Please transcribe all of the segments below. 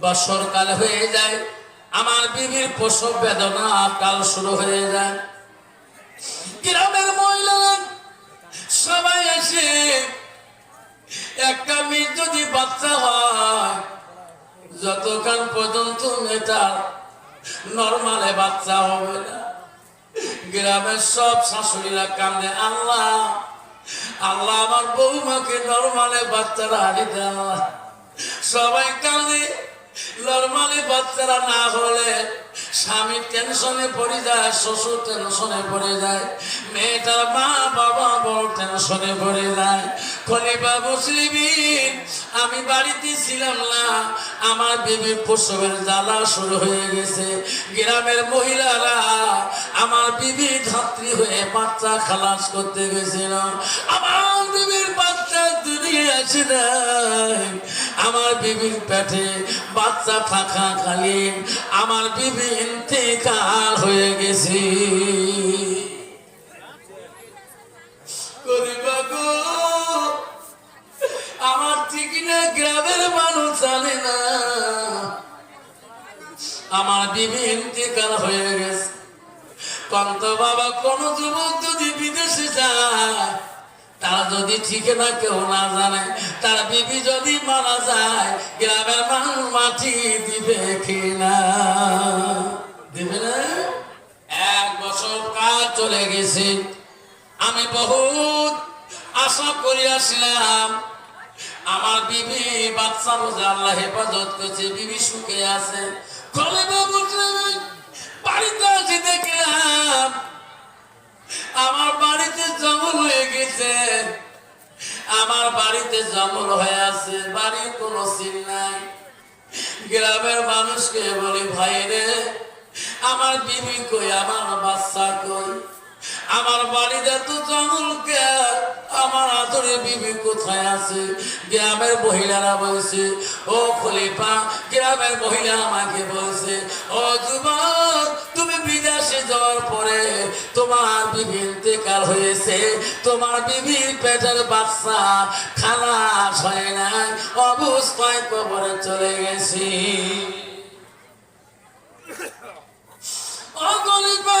বা সরকাল হয়ে যায়, আমার বিবির প্রসব বেদনা কাল শুরু হয়ে যায়। গ্রামের মহিলারা সবাই এসে একটা মেয়ে যদি বাচ্চা হয়, যতক্ষণ পর্যন্ত মেয়েটার নর্মালে বাচ্চা হবে না, গ্রামের সব শাশুড়িরা কান্দে আল্লাহ আল্লাহ আমার বৌমাকে নর্মালে বাচ্চারা হারিতে আল্লাহ। সবাই কান্দে নর্মালি বাচ্চারা না হলে স্বামী টেনশনে পড়ে যায়, শ্বশুর টেনশনে পড়ে যায়, মেয়েটার মা বাবা বড় টেনশনে পড়ে যায়। খলিফা মুসলিমিন আমি বাড়িতে ছিলাম না, আমার বিবি প্রসবের জ্বালা শুরু হয়ে গেছে। গ্রামের মহিলারা আমার বিবি ধাত্রী হয়ে বাচ্চা খালাস করতে গেছিল। আমার বিবির বাচ্চা দুনিয়া নাই। আমার বিবির পেটে বাচ্চা থাকাকালীন আমার বিবি ইন্তেকাল হয়ে গেছে। আমার গ্রামের মানুষ জানে না। আমার বিবি ইন্তেকাল হয়ে গেছে। কন্ত বাবা, কোন যুবক যদি বিদেশে যায় তারা যদি ঠিক না কেউ না জানে, তার বিবি যদি মারা যায়, গ্রামের মানুষ মাটি দিবে কিনা? দিবে না? এক বছর কাজ চলে গেছে। আমি বহুত আশা করে আসলাম, আমার বিবি বাচ্চা বোঝে আল্লাহ হেফাজত করছে, বিবি সুখে আছে। কলে বাবু বাড়িতে আসি দেখলাম, আমার বাড়িতে জঙ্গল হয়ে গেছে। আমার বাড়িতে জঙ্গল হয়ে আছে, বাড়ির কোনো সিন নাই। গ্রামের মানুষকে বলি, ভাই রে, আমার বিবি কই? আমার বাচ্চা কই? আমার বাড়িতে তো জঙ্গল আমার আদরে বিবি কোথায় আছে? গ্রামের মহিলারা বলছে, ও খলিফা, গ্রামের মহিলা আমাকে বলছে, ও যুবক, তুমি বিদেশে যাওয়ার পরে তোমার বিবি ইন্তেকাল হয়েছে। তোমার বিবির পেটের বাচ্চা খালাস হয় নাই, অবস্থায় কবরে চলে গেছি। ও খলিফা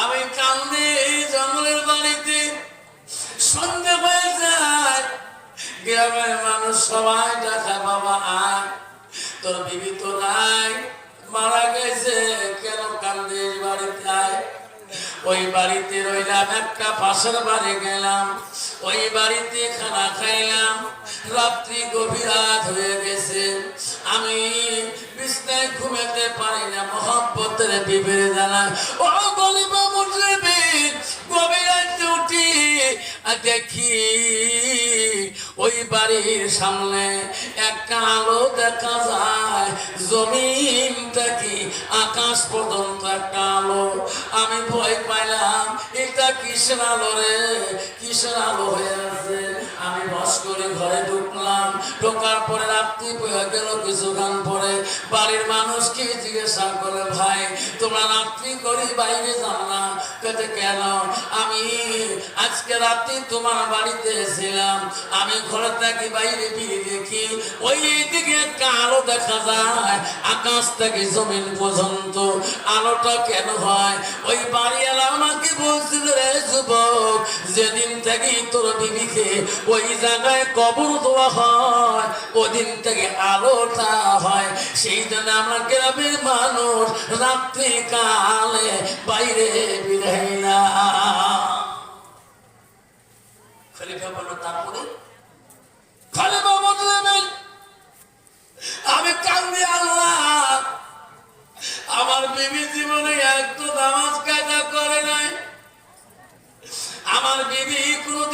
আমি কান্দে এই জঙ্গলের বাড়িতে। সন্ধে হয়ে যায়, গ্রামের মানুষ সবাই দেখা বাবা, আয়। তোর বিবি তো নাই, মারা গেছে, কেন কান্দে বাড়িতে? আয়। ওই বাড়িতে রইলাম একটা পাশের বাড়ি গেলাম, ওই বাড়িতে খানা খাইলাম, রাত্রি গভীর রাত হয়ে গেছে। আমি বিছনায় ঘুমাতে পারি না, মহব্বতের বিবের জানা ও গলিবা মুসলিম গভীর রাতে উঠি দেখি ওই বাড়ির সামনে একটা আলো দেখা যায়। জমিন থেকে আকাশ পর্যন্ত একটা আলো। আমি ভয় পাইলাম, এটা কৃষ্ণ আলো রে? কিসের আলো হয়ে আছে? আমি বস করে ঘরে ঢুকলাম। ঢোকার পরে রাত্রি হয়ে গেল কিছুক্ষণ পরে। বাড়ির মানুষকে জিজ্ঞাসা করে ভাই, তোমরা রাত্রি করে বাইরে যাও না। কেটে কেন? আমি আজকে রাত্রি তোমার বাড়িতে এসেছিলাম। আমি ঘরে থাকি বাইরে ফিরে দেখি ওই দিকে একটা আলো দেখা যায়। আকাশ থেকে জমিন পর্যন্ত আলোটা কেন হয়? ওই বাড়িওয়ালা আমাকে বলছিল, রে যুবক, যেদিন থেকে তোর বিবিকে ওই জায়গায় কবর দেওয়া হয়, ওদিন থেকে আলোটা হয়। সেই জন্য আমরা গ্রামের মানুষ রাত্রি কালে বাইরে বিরাই না। খলিফা বলল, তারপরে?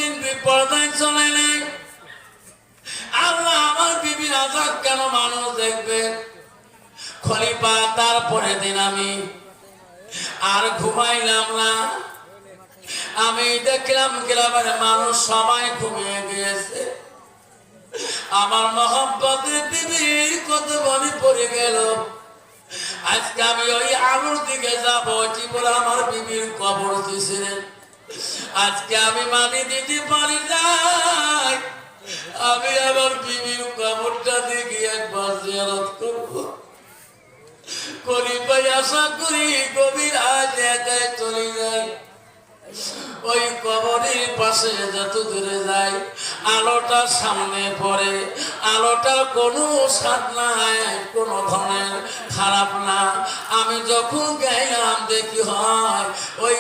কোনদিন পর্দায় চলে নাই। আল্লাহ আমার বিবির আজাদ কেন মানুষ দেখবে? খলিফা তারপরে দিন আমি আর ঘুমাইলাম না। আমি দেখলাম গ্রামের মানুষ সবাই ঘুমিয়ে গিয়েছে। আমার মহব্বতের দিদির কত বলি পড়ে গেল। আজকে আমি ওই আলুর দিকে যাব, জীবন আমার বিবির কবর দিছিলেন আজকে আমি মানি দিতে পারি নাই। আমি আমার বিবির কবরটা দেখি একবার জিয়ারত করব। করি ভাই, আশা করি গভীর আজ একাই চলে যায় ওই কবরের পাশে যত দূরে যাই, আলোটা সামনে পড়ে। আলোটার কোনো স্বাদ নাই, কোনো ধরনের খারাপ না। আমি যখন গেলাম, দেখি হয়, ওই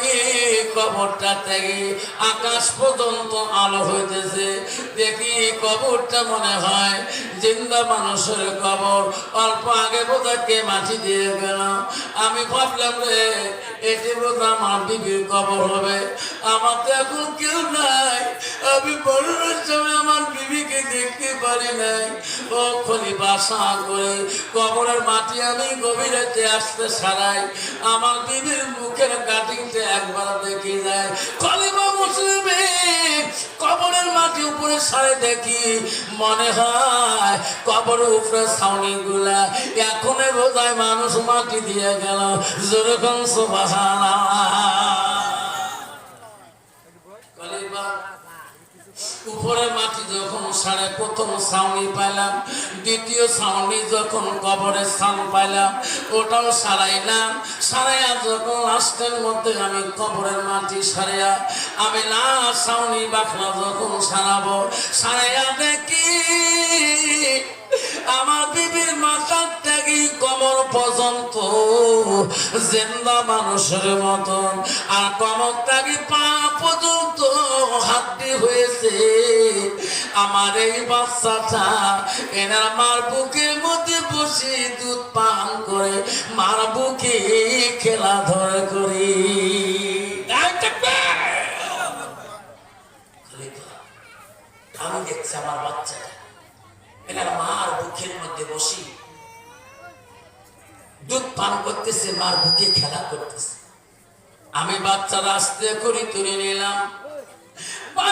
কবরটা থেকে আকাশ পর্যন্ত আলো হইতেছে। দেখি কবরটা মনে হয় জিন্দা মানুষের কবর। অল্প আগে বোধহয় মাটি দিয়ে গেলাম। আমি ভাবলাম রে, এটি বোধ আমার বিবির কবর হবে। আমার তো এখন কেউ নাই। আমি বড়ের সময় আমার বিবিকে দেখতে পারি নাই। ও বাসা করে কবরের মাটি আমি গভীরেতে আসতে সারাই আমার বিবির মুখের কাটিংটা একবার দেখি যায় খলিফা মুসলিমে কবরের মাটি উপরে সারে দেখি, মনে হয় কবরের উপরে ছাউনি গুলা। এখন বোধহয় মানুষ মাটি দিয়ে গেল। যেরকম সুবাহানা খলিফা উপরে মাটি যখন সাড়ে প্রথম ছাউনি পাইলাম, দ্বিতীয় ছাউনি যখন কবরের স্থান পাইলাম, ওটাও সারাইলাম। সারাইয়া যখন লাস্টের মধ্যে আমি কবরের মাটি সারাইয়া, আমি না ছাউনি বাখলা যখন সারাবো, সারাইয়া দেখি আমার বিবির মাথার ত্যাগি কমর পর্যন্ত জেন্দা মানুষের মতন। আর কমর ত্যাগি পা পর্যন্ত হাড্ডি হয়েছে। আমার এই বাচ্চাটা এনার মার বুকের মধ্যে বসে দুধ পান করে মার বুকে খেলাধরা করি। আমি দেখছি আমার বাচ্চাটা। এনার মার বুকের মধ্যে বসি দুধ পান করতেছে মার বুকে খেলা করতেছে। আমি বাচ্চারা আস্তে করে তুলে নিলাম।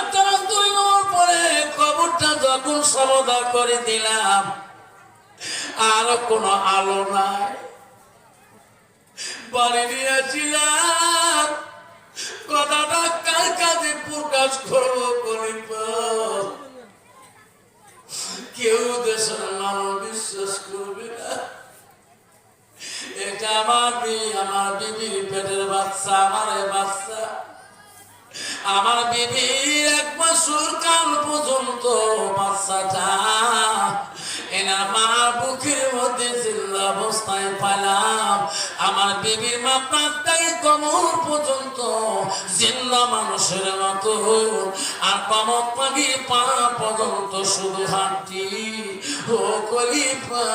বাচ্চারা তুলে নেওয়ার পরে কবরটা যখন সমাধান করে দিলাম, আর কোনো আলো নাই। কার কাছে প্রকাশ করব করিব কেউ দেশের মানুষ বিশ্বাস করবে না। এটা আমার মেয়ে, আমার বিবির পেটের বাচ্চা, আমার বাচ্চা। আমার বিবির এক মাসুর কাল পর্যন্ত বাচ্চাটা এনার মার বুকের মধ্যে জিন্দা অবস্থায় পাইলাম। আমার বিবির মা প্রান্তাই কমর পর্যন্ত জিন্দা মানুষের মতো। আর কমর পাগি পা পর্যন্ত শুধু হাঁটি ও কলিপা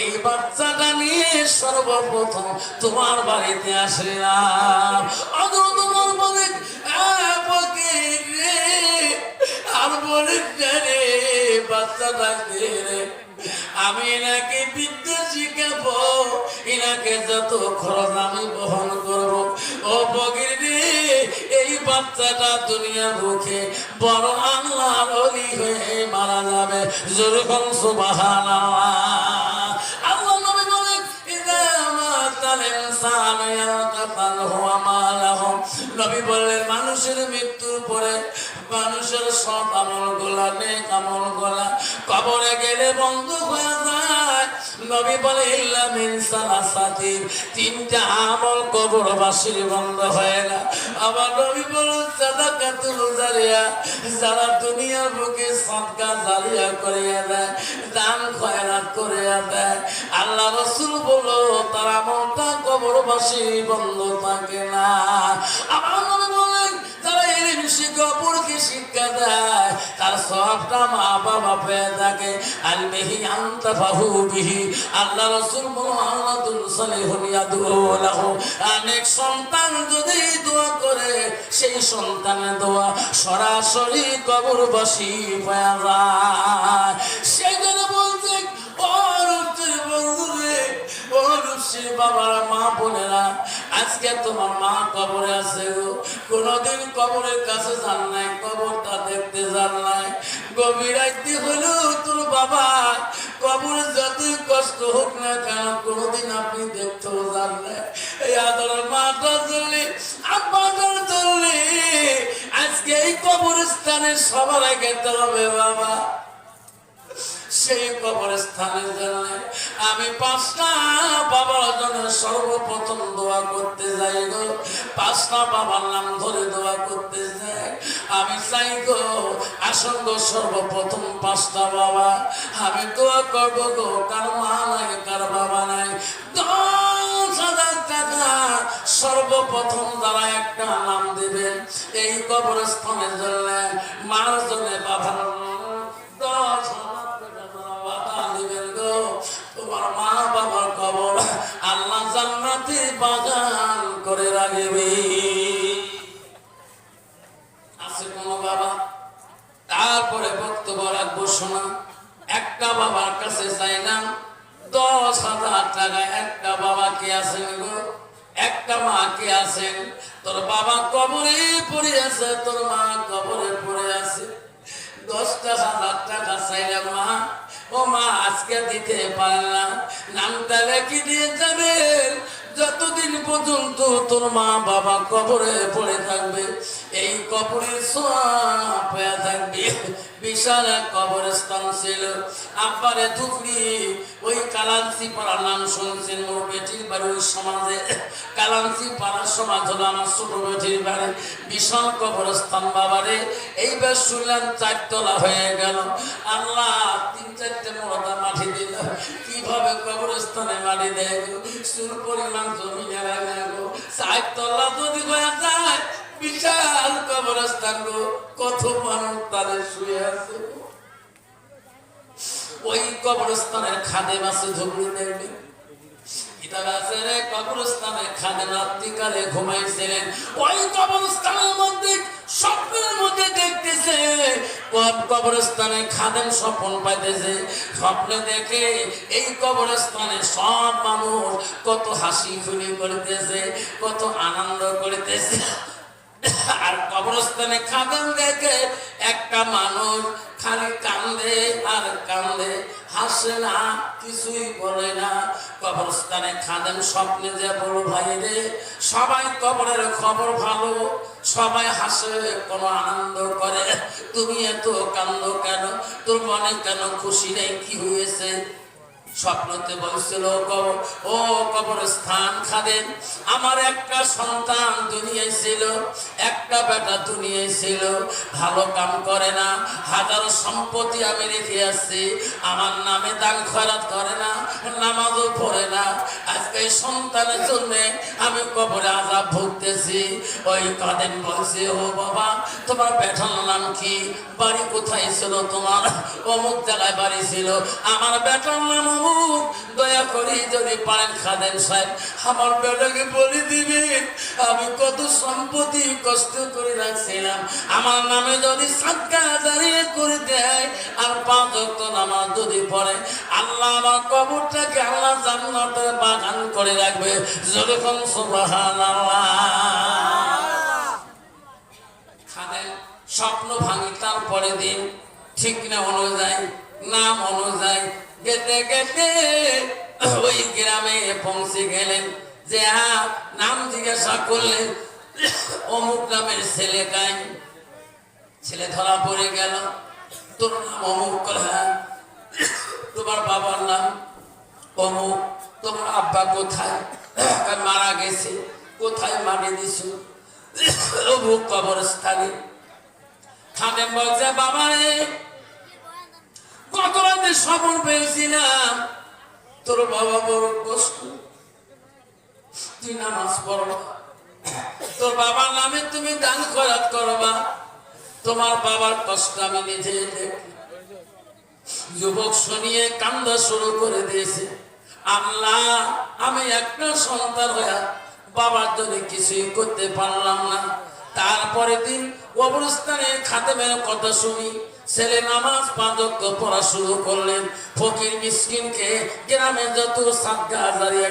এই বাচ্চাটা নিয়ে সর্বপ্রথম তোমার বাড়িতে আসলাম। অদর আর বলে রে রে। আমি এনাকে বিদ্যা শিখাবো এনাকে যত খরচ আমি বহন করব। ও বগির রে, এই বাচ্চাটা দুনিয়া মুখে বড় আল্লাহ হয়ে মারা যাবে। যেরকম সুবাহানা মানুষের মৃত্যুর পরে মানুষের সব আমল গোলা নেক আমল গোলা কবরে গেলে বন্ধ হয়ে যায়। নবী বলে, ইল্লা মিন সালাসাতিন। তিনটা আমল কবরবাসীর বন্ধ হয়ে না। আবার নবী বলে সাদাকাতুল জারিয়া। যারা দুনিয়ার বুকে সদকা জারিয়া করিয়া দেয়, দান খয়রাত করিয়া দেয়। আল্লাহ রসুল বলো তার আমলটা কবরবাসী বন্ধ থাকে না। আমার নবী শিক্ষা অপরকে শিক্ষা দেয়। তার সবটা মা বাবা পেয়ে থাকে। আলমিহি আন্তাফাহু বিহি। আল্লাহ রাসূল মুহাম্মাদুল সালিহুন ইয়াদুলাহু অনেক সন্তান যদি দোয়া করে, সেই সন্তানের দোয়া সরাসরি কবরবাসী পাওয়া যায়। সেই বলছে, ও বাবারা মা বোনেরা আজকে তোমার মা কবরে আছে গো। কোনোদিন কবরের কাছে যান নাই, কবরটা দেখতে যান নাই। গভীর হলো তোর বাবা। কবরে যতই কষ্ট হোক না কেন, কোনোদিন আপনি দেখতেও যান নাই। এই আদরের মাটা চললে আব্বাটার চললে আজকে এই কবরস্থানে সবার আগে হবে বাবা। সেই কবরস্থানের জন্য, আমি পাঁচটা বাবার জন্য সর্বপ্রথম দোয়া করতে যাই গো। পাঁচটা বাবার নাম ধরে দোয়া করতে যাই। আমি চাই গো আসঙ্গ সর্বপ্রথম পাঁচটা বাবা। আমি দোয়া করব গো, কার মা নাই, কার বাবা নাই। সর্বপ্রথম যারা একটা নাম দেবেন, এই কবরস্থানের জন্য, মার জন্য বাবার দশ তোমার মা বাবার কবর আল্লাহ জান্নাতে বাগান করে রাখবে। আছে কোনো বাবা? তারপরে বক্তব্য রাখব, শোনা। একটা বাবার কাছে চাই না দশ হাজার টাকা। একটা বাবা কে আছেন গো? একটা মা কে আছেন? তোর বাবা কবরে পড়ে আছে, তোর মা কবরে পড়ে আছে। দশটা হাজার টাকা চাইলাম মা। ও মা আজকে দিতে পারলাম। নামটা রেখে দিয়ে যাবেন। যতদিন পর্যন্ত তোর মা বাবা কবরে পড়ে থাকবে, এই কবরের থাকবে। বিশাল এক কবরস্থান ছিল। আব্বারে ধুকরি ওই কালান্সি পাড়ার নাম শুনছেন মোর বেটির বাড়ি, ওই সমাজে। কালান্সি পাড়ার সমাজ হলো আমার ছোট বেটির বাড়ি। বিশাল কবরস্থান বাবারে, এইবার শুনলাম চারতলা হয়ে গেল। আল্লাহ, তিন চারটে মোড়া মাটি দিল। কীভাবে কবরস্থানে মাটি দেয়? সুর পরিমাণ জমি নেয় না গো। চারতলা যদি হয়ে যায়, বিশাল কবরস্থান গো। কত মানুষ তাদের শুয়ে আছে ওই কবরস্থানের খাদেম আছে ঝুঁকড়ি আছে রে কবরস্থানে খাদেম রাত্রিকালে ঘুমাইছিলেন। ওই কবরস্থানের স্বপ্নের মধ্যে দেখতেছে, কব- কবরস্থানে খাদেম স্বপ্ন পাইতেছে। স্বপ্নে দেখে এই কবরস্থানে সব মানুষ কত হাসি খুলি করতেছে, কত আনন্দ করতেছে। আর কবরস্থানে খাদেম দেখে একটা মানুষ খালি কান্দে আর কান্দে, হাসে না, কিছুই বলে না। কবরস্থানে খাদেম স্বপ্নে যে বড় ভাই রে, সবাই কবরের খবর ভালো। সবাই হাসে, কোনো আনন্দ করে। তুমি এত কান্দ কেন? তোর মনে কেন খুশি নেই? কি হয়েছে? স্বপ্নতে বলছিল ও কবরস্থান খাদেন আমার একটা সন্তান দুনিয়ায় ছিল, একটা বেটা দুনিয়ায় ছিল, ভালো কাম করে না, হাজারো সম্পত্তি আমি রেখে আসছি, আমার নামে দান খরাত করে না, নামাজও পড়ে না আজকে এই সন্তানের জন্য আমি কবরে আজাব ভুগতেছি। ওই বলছে, ও বাবা, তোমার নাম কি? বাড়ি কোথায় ছিল তোমার? অমুক বাড়ি ছিল। আমার নাম অমুক। দয়া করি যদি পারেন খাদেন সাহেব, আমার বেটাকে বলে দিবেন। আমি কত সম্পত্তি কষ্ট করে রাখছিলাম। আমার নামে যদি দাঁড়িয়ে করে দেয়, আর পাঁচ নামাজ যদি পড়ে, আল্লাহ আমার কবরটাকে আল্লাহ জান্নাতের বাগান করে রাখবে। যেরকম খাদেন স্বপ্ন ভাঙি, তারপরে দিন ঠিক না অনুযায়ী, নাম অনুযায়ী গেতে গেতে ওই গ্রামে পৌঁছে গেলেন। যে হ্যাঁ নাম জিজ্ঞাসা করলেন, অমুক নামের ছেলে গাই ছেলে ধরা পড়ে গেল। তোর নাম অমুক হ্যাঁ? তোমার বাবার নাম অমুক। তোমার আব্বা কোথায়? মারা গেছে? কোথায় মাটি দিছো? তোর বাবার নামে তুমি দান খরাত করবা তোমার বাবার কষ্ট আমি নিজে যুবক শুনিয়ে কান্দা শুরু করে দিয়েছে। আল্লাহ, আমি একটা সন্তান হইয়া বাবার জন্য কিছুই করতে পারলাম না। তারপরে দিন কবরস্থানে খাতেমের কথা শুনি, ছেলে নামাজ পাঁচক্য পড়া শুরু করলেন। ফকির মিসকিনকে গ্রামে যত সাদগা জারিয়া